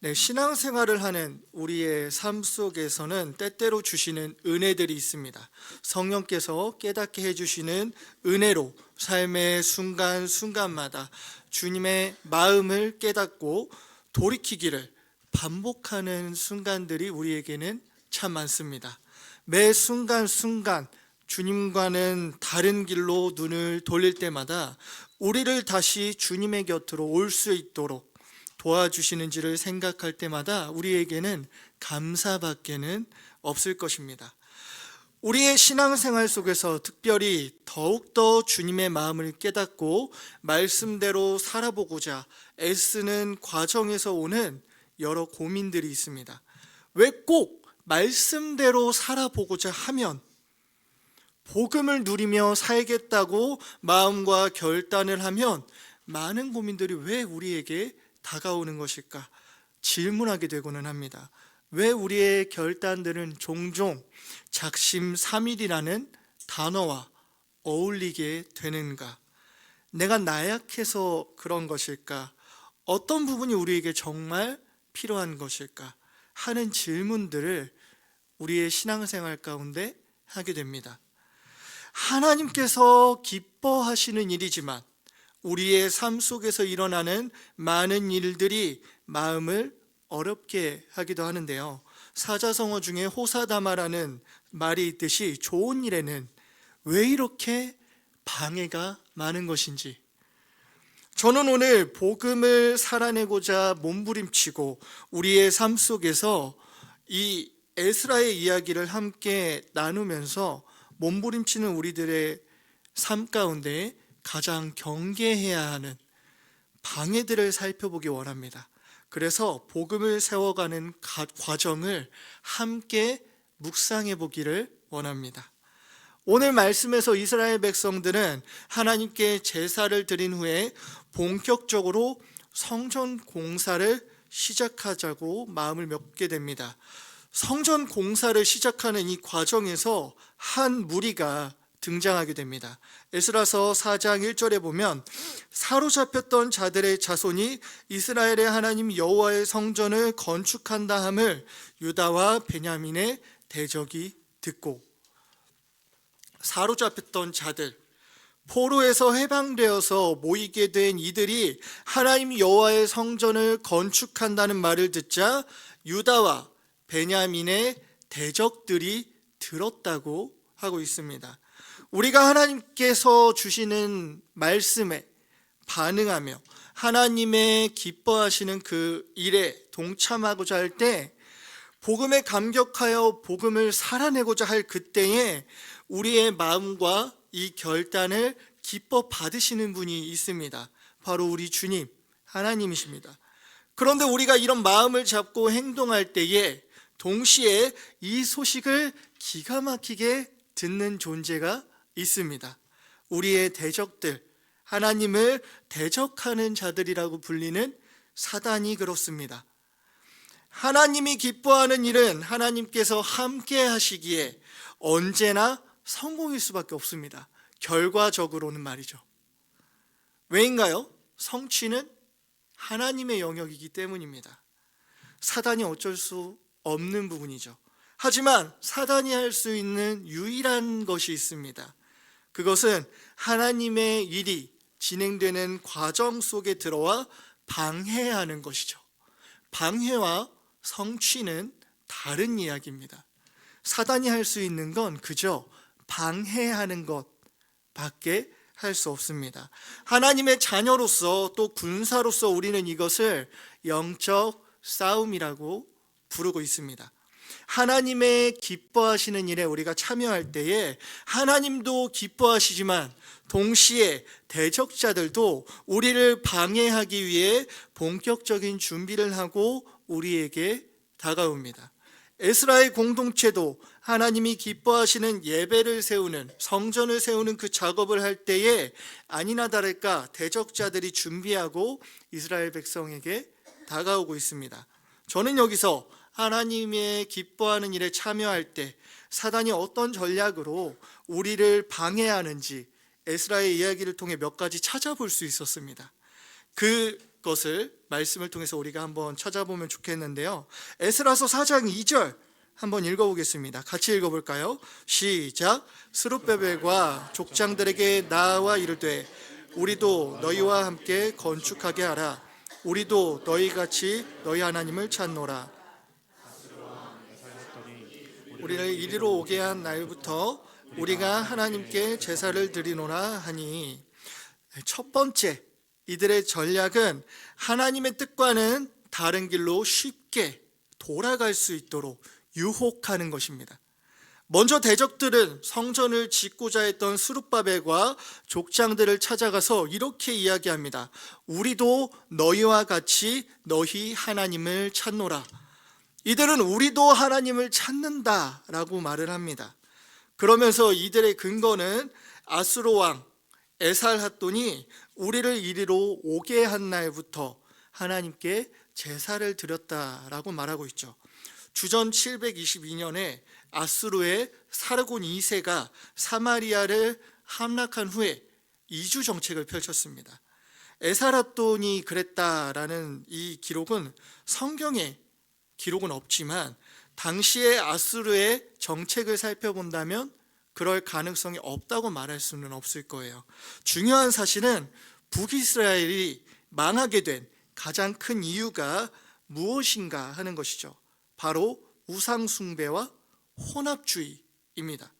네, 신앙생활을 하는 우리의 삶 속에서는 때때로 주시는 은혜들이 있습니다. 성령께서 깨닫게 해주시는 은혜로 삶의 순간순간마다 주님의 마음을 깨닫고 돌이키기를 반복하는 순간들이 우리에게는 참 많습니다. 매 순간순간 주님과는 다른 길로 눈을 돌릴 때마다 우리를 다시 주님의 곁으로 올 수 있도록 도와주시는지를 생각할 때마다 우리에게는 감사밖에는 없을 것입니다. 우리의 신앙생활 속에서 특별히 더욱더 주님의 마음을 깨닫고 말씀대로 살아보고자 애쓰는 과정에서 오는 여러 고민들이 있습니다. 왜 꼭 말씀대로 살아보고자 하면 복음을 누리며 살겠다고 마음과 결단을 하면 많은 고민들이 왜 우리에게 다가오는 것일까 질문하게 되고는 합니다. 왜 우리의 결단들은 종종 작심삼일이라는 단어와 어울리게 되는가? 내가 나약해서 그런 것일까? 어떤 부분이 우리에게 정말 필요한 것일까? 하는 질문들을 우리의 신앙생활 가운데 하게 됩니다. 하나님께서 기뻐하시는 일이지만 우리의 삶 속에서 일어나는 많은 일들이 마음을 어렵게 하기도 하는데요. 사자성어 중에 호사다마라는 말이 있듯이 좋은 일에는 왜 이렇게 방해가 많은 것인지 저는 오늘 복음을 살아내고자 몸부림치고 우리의 삶 속에서 이 에스라의 이야기를 함께 나누면서 몸부림치는 우리들의 삶 가운데 가장 경계해야 하는 방해들을 살펴보기 원합니다. 그래서 복음을 세워가는 가- 과정을 함께 묵상해 보기를 원합니다. 오늘 말씀에서 이스라엘 백성들은 하나님께 제사를 드린 후에 본격적으로 성전 공사를 시작하자고 마음을 먹게 됩니다. 성전 공사를 시작하는 이 과정에서 한 무리가 등장하게 됩니다. 에스라서 4장 1절에 보면 사로잡혔던 자들의 자손이 이스라엘의 하나님 여호와의 성전을 건축한다 함을 유다와 베냐민의 대적이 듣고 사로잡혔던 자들 포로에서 해방되어서 모이게 된 이들이 하나님 여호와의 성전을 건축한다는 말을 듣자 유다와 베냐민의 대적들이 들었다고 하고 있습니다. 우리가 하나님께서 주시는 말씀에 반응하며 하나님의 기뻐하시는 그 일에 동참하고자 할 때 복음에 감격하여 복음을 살아내고자 할 그때에 우리의 마음과 이 결단을 기뻐 받으시는 분이 있습니다. 바로 우리 주님, 하나님이십니다. 그런데 우리가 이런 마음을 잡고 행동할 때에 동시에 이 소식을 기가 막히게 듣는 존재가 있습니다. 우리의 대적들, 하나님을 대적하는 자들이라고 불리는 사단이 그렇습니다. 하나님이 기뻐하는 일은 하나님께서 함께 하시기에 언제나 성공일 수밖에 없습니다. 결과적으로는 말이죠. 왜인가요? 성취는 하나님의 영역이기 때문입니다. 사단이 어쩔 수 없는 부분이죠. 하지만 사단이 할 수 있는 유일한 것이 있습니다. 그것은 하나님의 일이 진행되는 과정 속에 들어와 방해하는 것이죠. 방해와 성취는 다른 이야기입니다. 사단이 할 수 있는 건 그저 방해하는 것 밖에 할 수 없습니다. 하나님의 자녀로서 또 군사로서 우리는 이것을 영적 싸움이라고 부르고 있습니다. 하나님의 기뻐하시는 일에 우리가 참여할 때에 하나님도 기뻐하시지만 동시에 대적자들도 우리를 방해하기 위해 본격적인 준비를 하고 우리에게 다가옵니다. 에스라의 공동체도 하나님이 기뻐하시는 예배를 세우는 성전을 세우는 그 작업을 할 때에 아니나 다를까 대적자들이 준비하고 이스라엘 백성에게 다가오고 있습니다. 저는 여기서 하나님의 기뻐하는 일에 참여할 때 사단이 어떤 전략으로 우리를 방해하는지 에스라의 이야기를 통해 몇 가지 찾아볼 수 있었습니다. 그 것을 말씀을 통해서 우리가 한번 찾아보면 좋겠는데요. 에스라서 4장 2절 한번 읽어보겠습니다. 같이 읽어볼까요? 시작. 스룹베벨과 족장들에게 나와 이르되 우리도 너희와 함께 건축하게 하라. 우리도 너희 같이 너희 하나님을 찾노라. 우리를 이리로 오게 한 날부터 우리가 하나님께 제사를 드리노라 하니 첫 번째 이들의 전략은 하나님의 뜻과는 다른 길로 쉽게 돌아갈 수 있도록 유혹하는 것입니다. 먼저 대적들은 성전을 짓고자 했던 수룹바벨과 족장들을 찾아가서 이렇게 이야기합니다. 우리도 너희와 같이 너희 하나님을 찾노라. 이들은 우리도 하나님을 찾는다라고 말을 합니다. 그러면서 이들의 근거는 아수로 왕 에살핫돈이 우리를 이리로 오게 한 날부터 하나님께 제사를 드렸다라고 말하고 있죠. 주전 722년에 아수르의 사르곤 2세가 사마리아를 함락한 후에 이주 정책을 펼쳤습니다. 에사라돈이 그랬다라는 이 기록은 성경에 기록은 없지만 당시의 아수르의 정책을 살펴본다면 그럴 가능성이 없다고 말할 수는 없을 거예요. 중요한 사실은 북이스라엘이 망하게 된 가장 큰 이유가 무엇인가 하는 것이죠. 바로 우상숭배와 혼합주의입니다.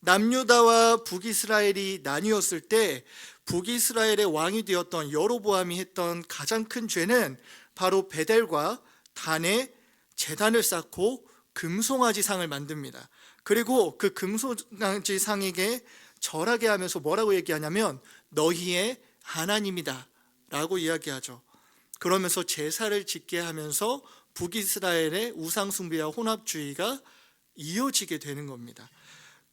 남유다와 북이스라엘이 나뉘었을 때 북이스라엘의 왕이 되었던 여로보암이 했던 가장 큰 죄는 바로 베델과 단에 재단을 쌓고 금송아지 상을 만듭니다. 그리고 그 금송아지 상에게 절하게 하면서 뭐라고 얘기하냐면 너희의 하나님이다 라고 이야기하죠. 그러면서 제사를 짓게 하면서 북이스라엘의 우상숭배와 혼합주의가 이어지게 되는 겁니다.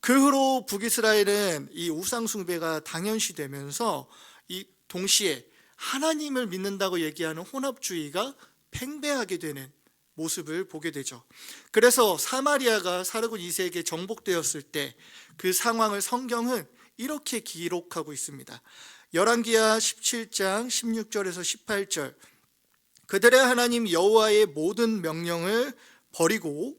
그 후로 북이스라엘은 이 우상숭배가 당연시 되면서 이 동시에 하나님을 믿는다고 얘기하는 혼합주의가 팽배하게 되는 모습을 보게 되죠. 그래서 사마리아가 사르곤 2세에게 정복되었을 때 그 상황을 성경은 이렇게 기록하고 있습니다. 열왕기하 17장 16절에서 18절 그들의 하나님 여호와의 모든 명령을 버리고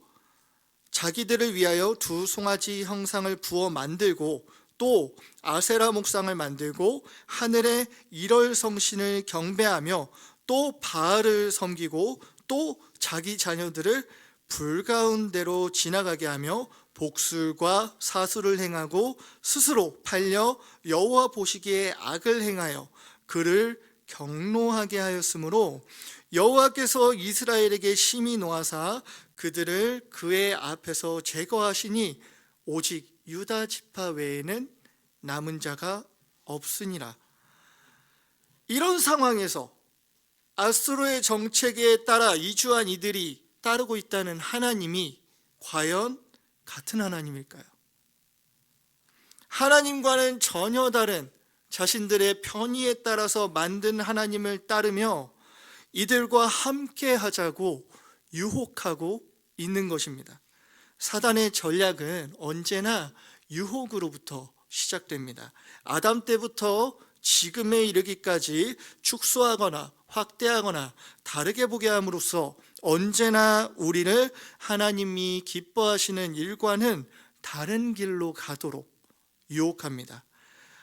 자기들을 위하여 두 송아지 형상을 부어 만들고 또 아세라 목상을 만들고 하늘의 일월 성신을 경배하며 또 바알을 섬기고 또 자기 자녀들을 불 가운데로 지나가게 하며 복술과 사수를 행하고 스스로 팔려 여호와 보시기에 악을 행하여 그를 경노하게 하였으므로 여호와께서 이스라엘에게 심히 노하사 그들을 그의 앞에서 제거하시니 오직 유다 지파 외에는 남은 자가 없으니라. 이런 상황에서 아스로의 정책에 따라 이주한 이들이 따르고 있다는 하나님이 과연 같은 하나님일까요? 하나님과는 전혀 다른 자신들의 편의에 따라서 만든 하나님을 따르며 이들과 함께 하자고 유혹하고 있는 것입니다. 사단의 전략은 언제나 유혹으로부터 시작됩니다. 아담 때부터 지금에 이르기까지 축소하거나 확대하거나 다르게 보게 함으로써 언제나 우리를 하나님이 기뻐하시는 일과는 다른 길로 가도록 유혹합니다.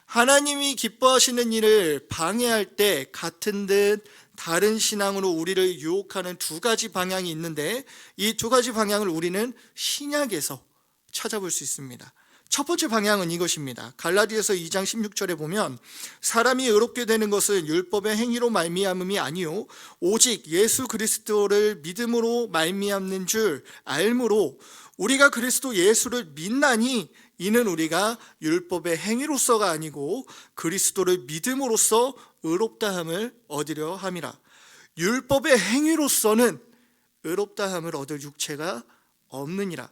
하나님이 기뻐하시는 일을 방해할 때 같은 듯 다른 신앙으로 우리를 유혹하는 두 가지 방향이 있는데 이 두 가지 방향을 우리는 신약에서 찾아볼 수 있습니다. 첫 번째 방향은 이것입니다. 갈라디아서 2장 16절에 보면 사람이 의롭게 되는 것은 율법의 행위로 말미암음이 아니요 오직 예수 그리스도를 믿음으로 말미암는 줄 알므로 우리가 그리스도 예수를 믿나니 이는 우리가 율법의 행위로서가 아니고 그리스도를 믿음으로써 의롭다함을 얻으려 함이라. 율법의 행위로서는 의롭다함을 얻을 육체가 없느니라.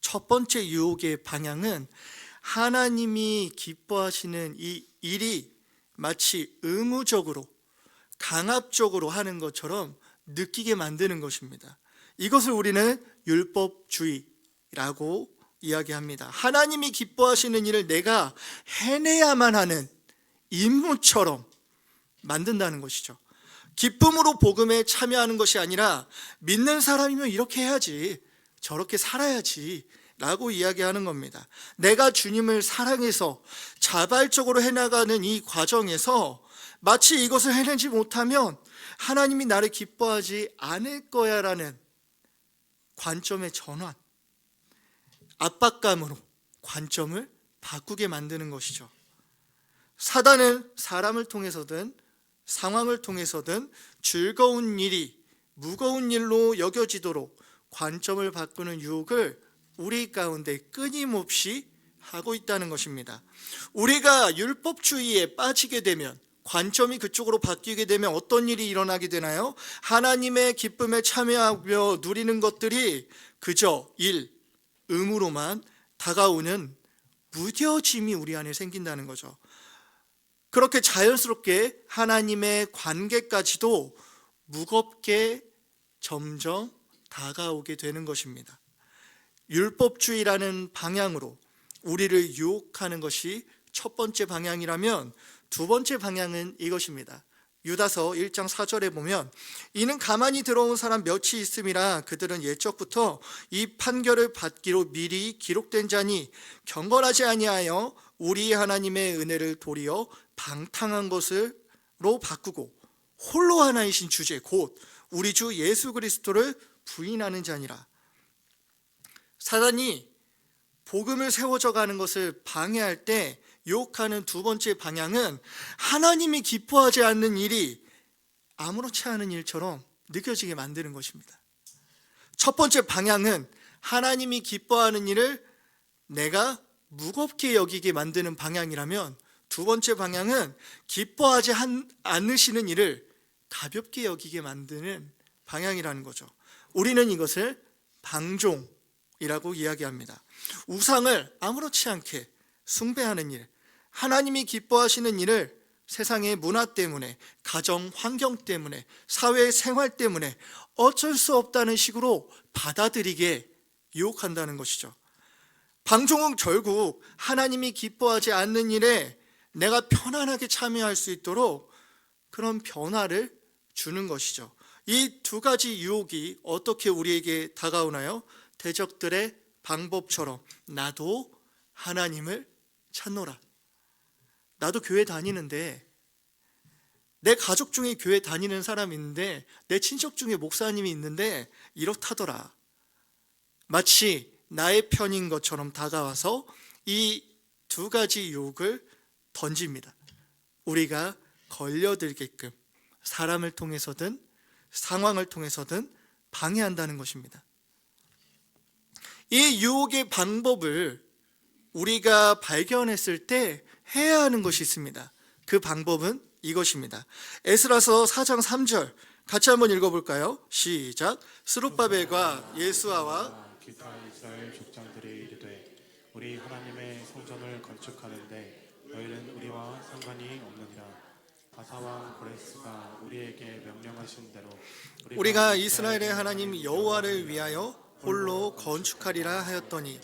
첫 번째 유혹의 방향은 하나님이 기뻐하시는 이 일이 마치 의무적으로 강압적으로 하는 것처럼 느끼게 만드는 것입니다. 이것을 우리는 율법주의라고 이야기합니다. 하나님이 기뻐하시는 일을 내가 해내야만 하는 임무처럼 만든다는 것이죠. 기쁨으로 복음에 참여하는 것이 아니라 믿는 사람이면 이렇게 해야지, 저렇게 살아야지, 라고 이야기하는 겁니다. 내가 주님을 사랑해서 자발적으로 해나가는 이 과정에서 마치 이것을 해내지 못하면 하나님이 나를 기뻐하지 않을 거야 라는 관점의 전환, 압박감으로 관점을 바꾸게 만드는 것이죠. 사단은 사람을 통해서든 상황을 통해서든 즐거운 일이 무거운 일로 여겨지도록 관점을 바꾸는 유혹을 우리 가운데 끊임없이 하고 있다는 것입니다. 우리가 율법주의에 빠지게 되면 관점이 그쪽으로 바뀌게 되면 어떤 일이 일어나게 되나요? 하나님의 기쁨에 참여하며 누리는 것들이 그저 일, 의무로만 다가오는 무뎌짐이 우리 안에 생긴다는 거죠. 그렇게 자연스럽게 하나님의 관계까지도 무겁게 점점 다가오게 되는 것입니다. 율법주의라는 방향으로 우리를 유혹하는 것이 첫 번째 방향이라면 두 번째 방향은 이것입니다. 유다서 1장 4절에 보면 이는 가만히 들어온 사람 몇이 있음이라 그들은 예적부터 이 판결을 받기로 미리 기록된 자니 경건하지 아니하여 우리 하나님의 은혜를 도리어 방탕한 것으로 바꾸고 홀로 하나이신 주제 곧 우리 주 예수 그리스도를 부인하는 자니라. 사단이 복음을 세워져 가는 것을 방해할 때 유혹하는 두 번째 방향은 하나님이 기뻐하지 않는 일이 아무렇지 않은 일처럼 느껴지게 만드는 것입니다. 첫 번째 방향은 하나님이 기뻐하는 일을 내가 무겁게 여기게 만드는 방향이라면 두 번째 방향은 기뻐하지 않으시는 일을 가볍게 여기게 만드는 방향이라는 거죠. 우리는 이것을 방종이라고 이야기합니다. 우상을 아무렇지 않게 숭배하는 일, 하나님이 기뻐하시는 일을 세상의 문화 때문에, 가정 환경 때문에, 사회 생활 때문에 어쩔 수 없다는 식으로 받아들이게 유혹한다는 것이죠. 방종은 결국 하나님이 기뻐하지 않는 일에 내가 편안하게 참여할 수 있도록 그런 변화를 주는 것이죠. 이 두 가지 유혹이 어떻게 우리에게 다가오나요? 대적들의 방법처럼 나도 하나님을 찾노라. 나도 교회 다니는데 내 가족 중에 교회 다니는 사람이 있는데 내 친척 중에 목사님이 있는데 이렇다더라. 마치 나의 편인 것처럼 다가와서 이 두 가지 유혹을 던집니다. 우리가 걸려들게끔 사람을 통해서든 상황을 통해서든 방해한다는 것입니다. 이 유혹의 방법을 우리가 발견했을 때 해야 하는 것이 있습니다. 그 방법은 이것입니다. 에스라서 4장 3절 같이 한번 읽어볼까요? 시작. 스룹바벨과 예수아와 기타 이스라엘 족장들이 이르되 우리 하나님의 성전을 건축하는데 너희는 우리와 상관이 없느 바사왕 고레스가 우리에게 명령하신 대로 우리가 이스라엘의 하나님 여호와를 위하여 홀로 건축하리라 하였더니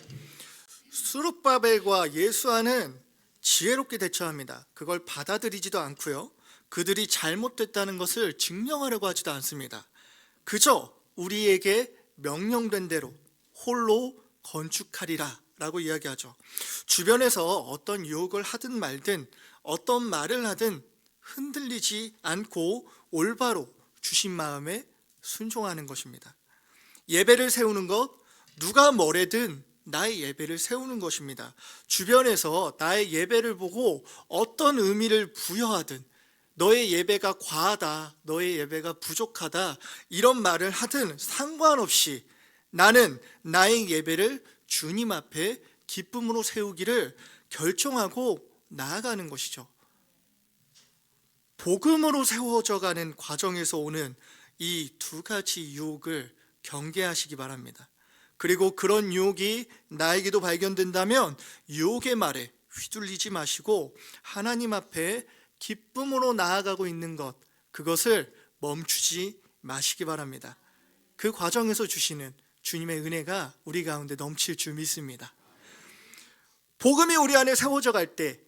수룹바벨과 예수아는 지혜롭게 대처합니다. 그걸 받아들이지도 않고요. 그들이 잘못됐다는 것을 증명하려고 하지도 않습니다. 그저 우리에게 명령된 대로 홀로 건축하리라 라고 이야기하죠. 주변에서 어떤 유혹을 하든 말든 어떤 말을 하든 흔들리지 않고 올바로 주신 마음에 순종하는 것입니다. 예배를 세우는 것, 누가 뭐래든 나의 예배를 세우는 것입니다. 주변에서 나의 예배를 보고 어떤 의미를 부여하든 너의 예배가 과하다, 너의 예배가 부족하다, 이런 말을 하든 상관없이 나는 나의 예배를 주님 앞에 기쁨으로 세우기를 결정하고 나아가는 것이죠. 복음으로 세워져 가는 과정에서 오는 이 두 가지 유혹을 경계하시기 바랍니다. 그리고 그런 유혹이 나에게도 발견된다면 유혹의 말에 휘둘리지 마시고 하나님 앞에 기쁨으로 나아가고 있는 것, 그것을 멈추지 마시기 바랍니다. 그 과정에서 주시는 주님의 은혜가 우리 가운데 넘칠 줄 믿습니다. 복음이 우리 안에 세워져 갈 때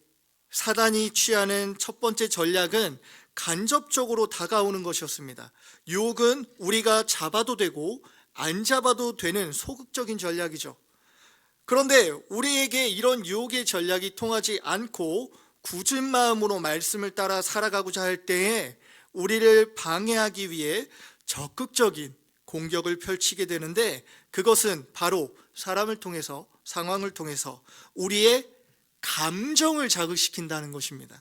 사단이 취하는 첫 번째 전략은 간접적으로 다가오는 것이었습니다. 유혹은 우리가 잡아도 되고 안 잡아도 되는 소극적인 전략이죠. 그런데 우리에게 이런 유혹의 전략이 통하지 않고 굳은 마음으로 말씀을 따라 살아가고자 할 때에 우리를 방해하기 위해 적극적인 공격을 펼치게 되는데 그것은 바로 사람을 통해서 상황을 통해서 우리의 감정을 자극시킨다는 것입니다.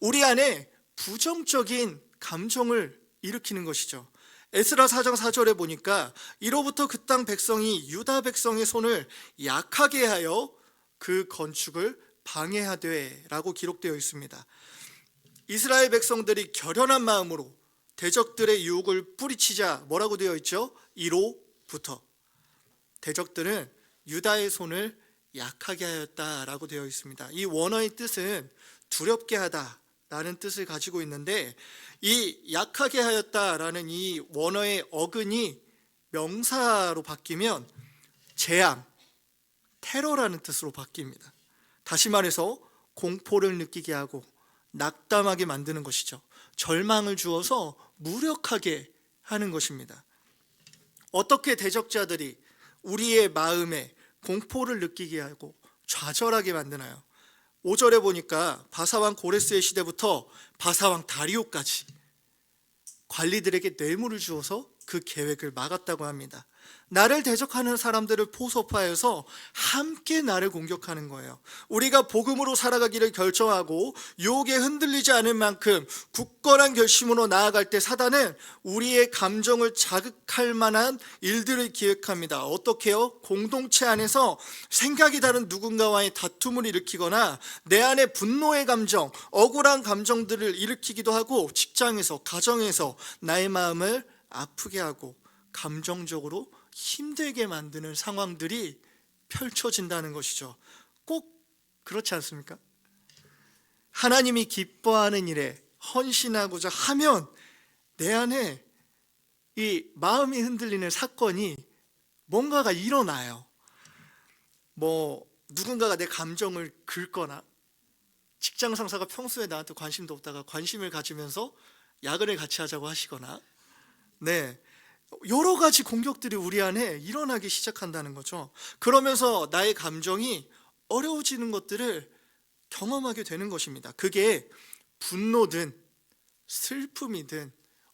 우리 안에 부정적인 감정을 일으키는 것이죠. 에스라 4장 4절에 보니까 이로부터 그 땅 백성이 유다 백성의 손을 약하게 하여 그 건축을 방해하되라고 기록되어 있습니다. 이스라엘 백성들이 결연한 마음으로 대적들의 유혹을 뿌리치자 뭐라고 되어 있죠? 이로부터 대적들은 유다의 손을 약하게 하였다라고 되어 있습니다. 이 원어의 뜻은 두렵게 하다라는 뜻을 가지고 있는데 이 약하게 하였다라는 이 원어의 어근이 명사로 바뀌면 재앙, 테러라는 뜻으로 바뀝니다. 다시 말해서 공포를 느끼게 하고 낙담하게 만드는 것이죠. 절망을 주어서 무력하게 하는 것입니다. 어떻게 대적자들이 우리의 마음에 공포를 느끼게 하고 좌절하게 만드나요? 5절에 보니까 바사왕 고레스의 시대부터 바사왕 다리오까지 관리들에게 뇌물을 주어서 그 계획을 막았다고 합니다. 나를 대적하는 사람들을 포섭하여서 함께 나를 공격하는 거예요. 우리가 복음으로 살아가기를 결정하고 유혹에 흔들리지 않을 만큼 굳건한 결심으로 나아갈 때 사단은 우리의 감정을 자극할 만한 일들을 기획합니다. 어떻게요? 공동체 안에서 생각이 다른 누군가와의 다툼을 일으키거나 내 안에 분노의 감정, 억울한 감정들을 일으키기도 하고 직장에서, 가정에서 나의 마음을 아프게 하고 감정적으로 힘들게 만드는 상황들이 펼쳐진다는 것이죠. 꼭 그렇지 않습니까? 하나님이 기뻐하는 일에 헌신하고자 하면 내 안에 이 마음이 흔들리는 사건이 뭔가가 일어나요. 뭐 누군가가 내 감정을 긁거나 직장 상사가 평소에 나한테 관심도 없다가 관심을 가지면서 야근을 같이 하자고 하시거나 네. 여러 가지 공격들이 우리 안에 일어나기 시작한다는 거죠. 그러면서 나의 감정이 어려워지는 것들을 경험하게 되는 것입니다. 그게 분노든 슬픔이든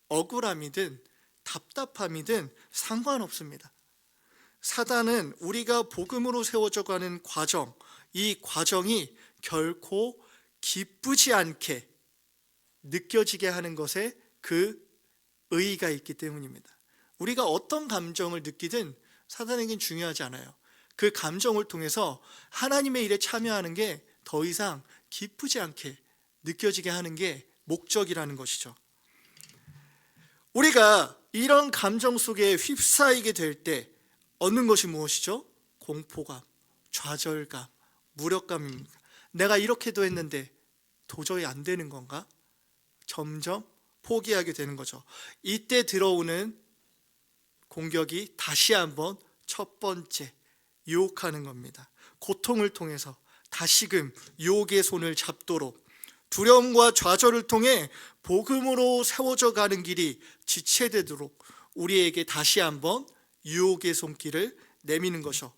억울함이든 답답함이든 상관없습니다. 사단은 우리가 복음으로 세워져 가는 과정, 이 과정이 결코 기쁘지 않게 느껴지게 하는 것에 그 의의가 있기 때문입니다. 우리가 어떤 감정을 느끼든 사단에겐 중요하지 않아요. 그 감정을 통해서 하나님의 일에 참여하는 게 더 이상 기쁘지 않게 느껴지게 하는 게 목적이라는 것이죠. 우리가 이런 감정 속에 휩싸이게 될 때 얻는 것이 무엇이죠? 공포감, 좌절감, 무력감입니다. 내가 이렇게도 했는데 도저히 안 되는 건가? 점점 포기하게 되는 거죠. 이때 들어오는 공격이 다시 한번 첫 번째 유혹하는 겁니다. 고통을 통해서 다시금 유혹의 손을 잡도록 두려움과 좌절을 통해 복음으로 세워져 가는 길이 지체되도록 우리에게 다시 한번 유혹의 손길을 내미는 것이요.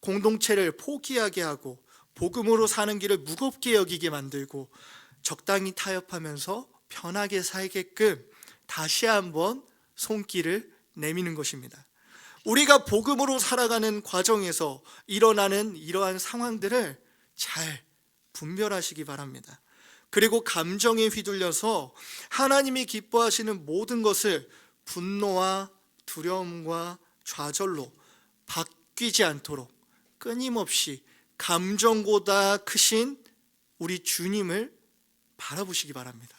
공동체를 포기하게 하고 복음으로 사는 길을 무겁게 여기게 만들고 적당히 타협하면서 편하게 살게끔 다시 한번 손길을 내미는 것입니다. 우리가 복음으로 살아가는 과정에서 일어나는 이러한 상황들을 잘 분별하시기 바랍니다. 그리고 감정에 휘둘려서 하나님이 기뻐하시는 모든 것을 분노와 두려움과 좌절로 바뀌지 않도록 끊임없이 감정보다 크신 우리 주님을 바라보시기 바랍니다.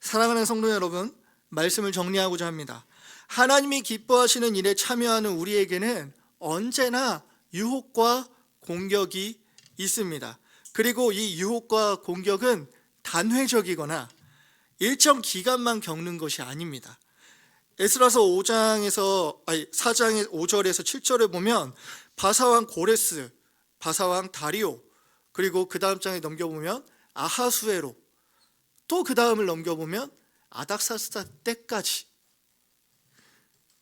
사랑하는 성도 여러분, 말씀을 정리하고자 합니다. 하나님이 기뻐하시는 일에 참여하는 우리에게는 언제나 유혹과 공격이 있습니다. 그리고 이 유혹과 공격은 단회적이거나 일정 기간만 겪는 것이 아닙니다. 에스라서 5장에서 아니 4장의 5절에서 7절에 보면 바사왕 고레스, 바사왕 다리오, 그리고 그 다음 장에 넘겨보면 아하수에로 또 그 다음을 넘겨보면 아닥사스다 때까지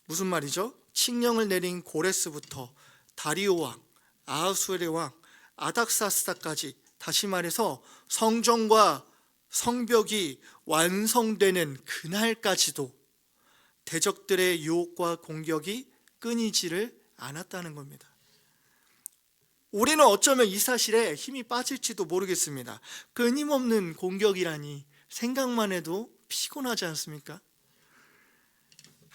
무슨 말이죠? 칙령을 내린 고레스부터 다리오 왕, 아하수에르 왕, 아닥사스다까지 다시 말해서 성전과 성벽이 완성되는 그날까지도 대적들의 유혹과 공격이 끊이지를 않았다는 겁니다. 우리는 어쩌면 이 사실에 힘이 빠질지도 모르겠습니다. 끊임없는 공격이라니 생각만 해도 피곤하지 않습니까?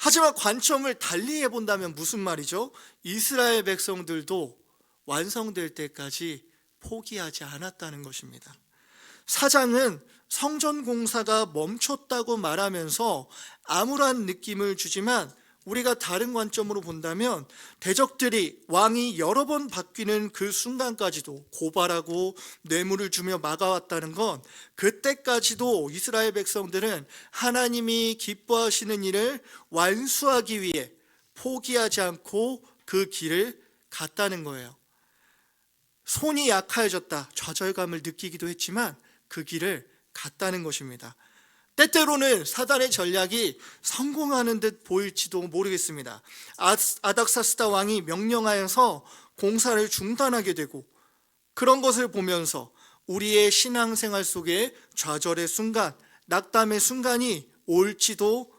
하지만 관점을 달리 해본다면 무슨 말이죠? 이스라엘 백성들도 완성될 때까지 포기하지 않았다는 것입니다. 사장은 성전 공사가 멈췄다고 말하면서 암울한 느낌을 주지만 우리가 다른 관점으로 본다면 대적들이 왕이 여러 번 바뀌는 그 순간까지도 고발하고 뇌물을 주며 막아왔다는 건 그때까지도 이스라엘 백성들은 하나님이 기뻐하시는 일을 완수하기 위해 포기하지 않고 그 길을 갔다는 거예요. 손이 약해졌다. 좌절감을 느끼기도 했지만 그 길을 갔다는 것입니다. 때때로는 사단의 전략이 성공하는 듯 보일지도 모르겠습니다. 아- 아닥사스다 왕이 명령하여서 공사를 중단하게 되고 그런 것을 보면서 우리의 신앙생활 속에 좌절의 순간, 낙담의 순간이 올지도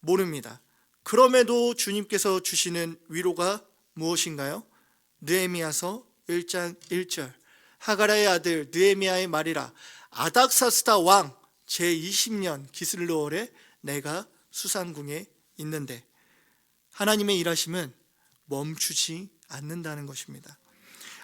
모릅니다. 그럼에도 주님께서 주시는 위로가 무엇인가요? 느헤미야서 1장 1절 하가라의 아들 느헤미야의 말이라 아닥사스다 왕 제20년 기슬로월에 내가 수산궁에 있는데 하나님의 일하심은 멈추지 않는다는 것입니다.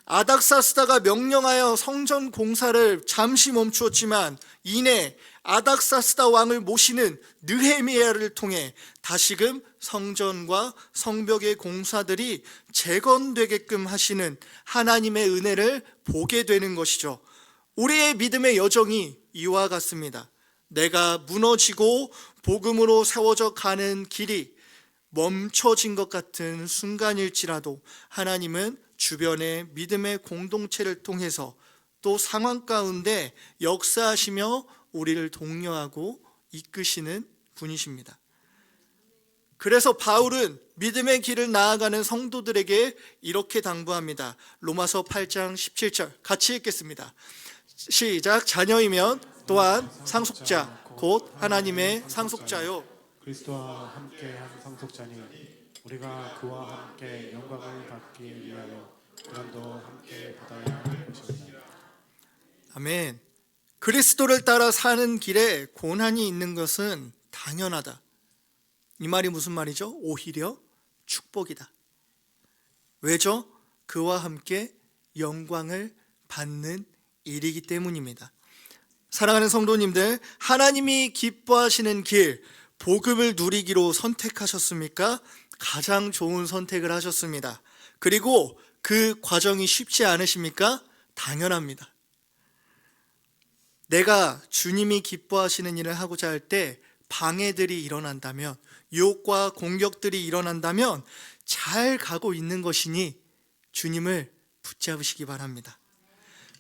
아닥사스다가 명령하여 성전 공사를 잠시 멈추었지만 이내 아닥사스다 왕을 모시는 느헤미야를 통해 다시금 성전과 성벽의 공사들이 재건되게끔 하시는 하나님의 은혜를 보게 되는 것이죠. 우리의 믿음의 여정이 이와 같습니다. 내가 무너지고 복음으로 세워져 가는 길이 멈춰진 것 같은 순간일지라도 하나님은 주변의 믿음의 공동체를 통해서 또 상황 가운데 역사하시며 우리를 독려하고 이끄시는 분이십니다. 그래서 바울은 믿음의 길을 나아가는 성도들에게 이렇게 당부합니다. 로마서 8장 17절 같이 읽겠습니다. 시작. 자녀이면 또한 상속자 곧 하나님의 상속자요. 그리스도와 함께 한 상속자니 우리가 그와 함께 영광을 받기 위하여 그런도 함께 받아야 할 것입니다. 아멘. 그리스도를 따라 사는 길에 고난이 있는 것은 당연하다. 이 말이 무슨 말이죠? 오히려 축복이다. 왜죠? 그와 함께 영광을 받는 일이기 때문입니다. 사랑하는 성도님들, 하나님이 기뻐하시는 길, 복음을 누리기로 선택하셨습니까? 가장 좋은 선택을 하셨습니다. 그리고 그 과정이 쉽지 않으십니까? 당연합니다. 내가 주님이 기뻐하시는 일을 하고자 할 때 방해들이 일어난다면, 유혹과 공격들이 일어난다면 잘 가고 있는 것이니 주님을 붙잡으시기 바랍니다.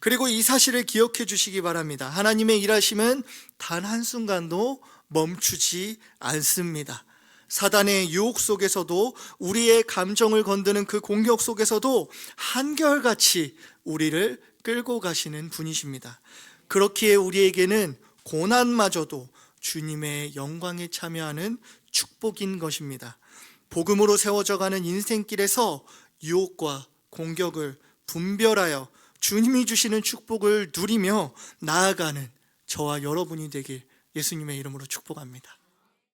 그리고 이 사실을 기억해 주시기 바랍니다. 하나님의 일하심은 단 한순간도 멈추지 않습니다. 사단의 유혹 속에서도 우리의 감정을 건드는 그 공격 속에서도 한결같이 우리를 끌고 가시는 분이십니다. 그렇기에 우리에게는 고난마저도 주님의 영광에 참여하는 축복인 것입니다. 복음으로 세워져 가는 인생길에서 유혹과 공격을 분별하여 주님이 주시는 축복을 누리며 나아가는 저와 여러분이 되길 예수님의 이름으로 축복합니다.